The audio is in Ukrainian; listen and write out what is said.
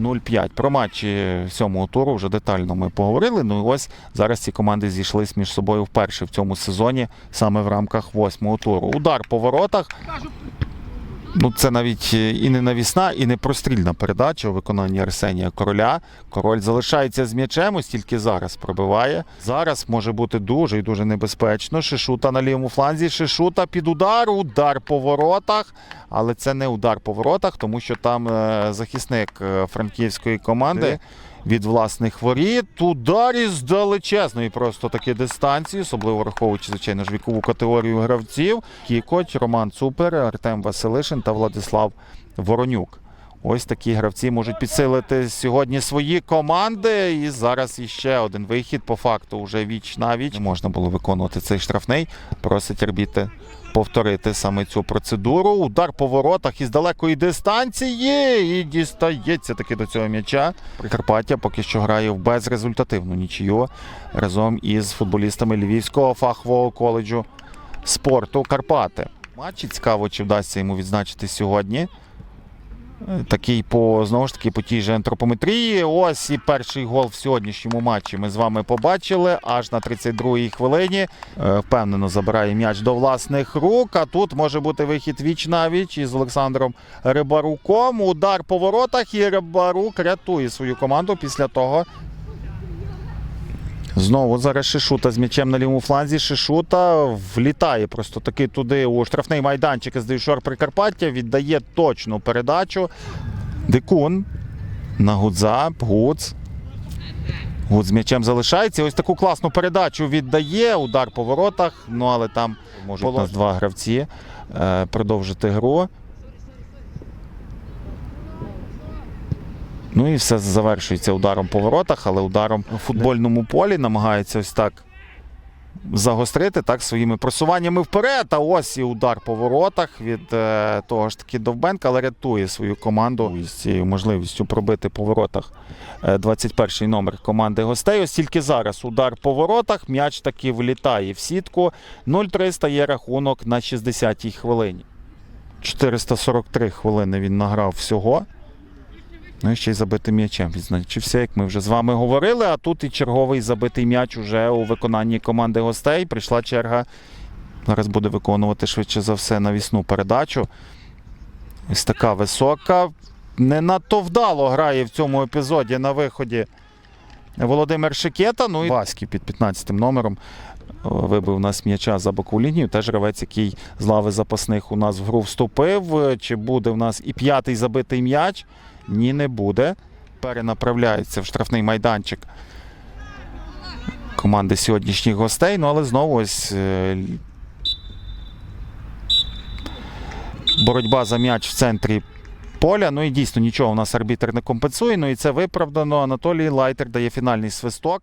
0-5. Про матчі сьомого туру вже детально ми поговорили. Ну і ось зараз ці команди зійшлись між собою вперше в цьому сезоні, саме в рамках восьмого туру. Удар по воротах. Ну, це навіть е, і не навісна, і не прострільна передача у виконанні Арсенія Короля. Король залишається з м'ячем, ось тільки зараз пробиває. Зараз може бути дуже і дуже небезпечно. Шишута на лівому фланзі. Шишута під удар, удар по воротах. Але це не удар по воротах, тому що там е, захисник е, франківської команди. Від власних воріт Ударі з далечезної просто таки дистанції, особливо враховуючи, звичайно ж, вікову категорію гравців. Кікоть, Роман Цупер, Артем Василишин та Владислав Воронюк. Ось такі гравці можуть підсилити сьогодні свої команди. І зараз іще один вихід. По факту вже віч на віч. Не можна було виконувати цей штрафний. Просить арбіти повторити саме цю процедуру. Удар по воротах із далекої дистанції. І дістається таки до цього м'яча. Прикарпаття поки що грає в безрезультативну нічию разом із футболістами Львівського фахового коледжу спорту Карпати. Матчі цікаво, чи вдасться йому відзначити сьогодні. Такий по знову ж таки по тій же антропометрії. Ось і перший гол в сьогоднішньому матчі ми з вами побачили. Аж на 32-й хвилині Е, впевнено забирає м'яч до власних рук. А тут може бути вихід віч на віч із Олександром Рибаруком. Удар по воротах, і Рибарук рятує свою команду після того. Знову зараз Шишута з м'ячем на лівому фланзі. Шишута влітає просто таки туди у штрафний майданчик із Дейшор Прикарпаття. Віддає точну передачу. Дикун на Гудзап. Гудз. Гудз з м'ячем залишається. Ось таку класну передачу віддає. Удар по воротах. Ну але там можуть нас два гравці е, продовжити гру. Ну і все завершується ударом по воротах, але ударом у футбольному полі намагається ось так загострити так своїми просуваннями вперед. А ось і удар по воротах від е, того ж таки Довбенка, але рятує свою команду із цією можливістю пробити по воротах е, 21-й номер команди гостей. Ось тільки зараз удар по воротах. М'яч таки влітає в сітку. 0-3 стає рахунок на 60-й хвилині. 443 хвилини він награв всього. Ну і ще й забитим м'ячем відзначився, як ми вже з вами говорили. А тут і черговий забитий м'яч уже у виконанні команди гостей. Прийшла черга. Зараз буде виконувати швидше за все навісну передачу. Ось така висока. Не надто вдало грає в цьому епізоді на виході Володимир Шикета. Ну і Васьків під 15 номером вибив у нас м'яча за бокову лінію. Теж гравець, який з лави запасних у нас в гру вступив. Чи буде в нас і п'ятий забитий м'яч? Ні, не буде. Перенаправляється в штрафний майданчик команди сьогоднішніх гостей. Ну, але знову ось е, боротьба за м'яч в центрі поля. Ну і дійсно нічого у нас арбітр не компенсує. Ну і це виправдано. Анатолій Лайтер дає фінальний свисток.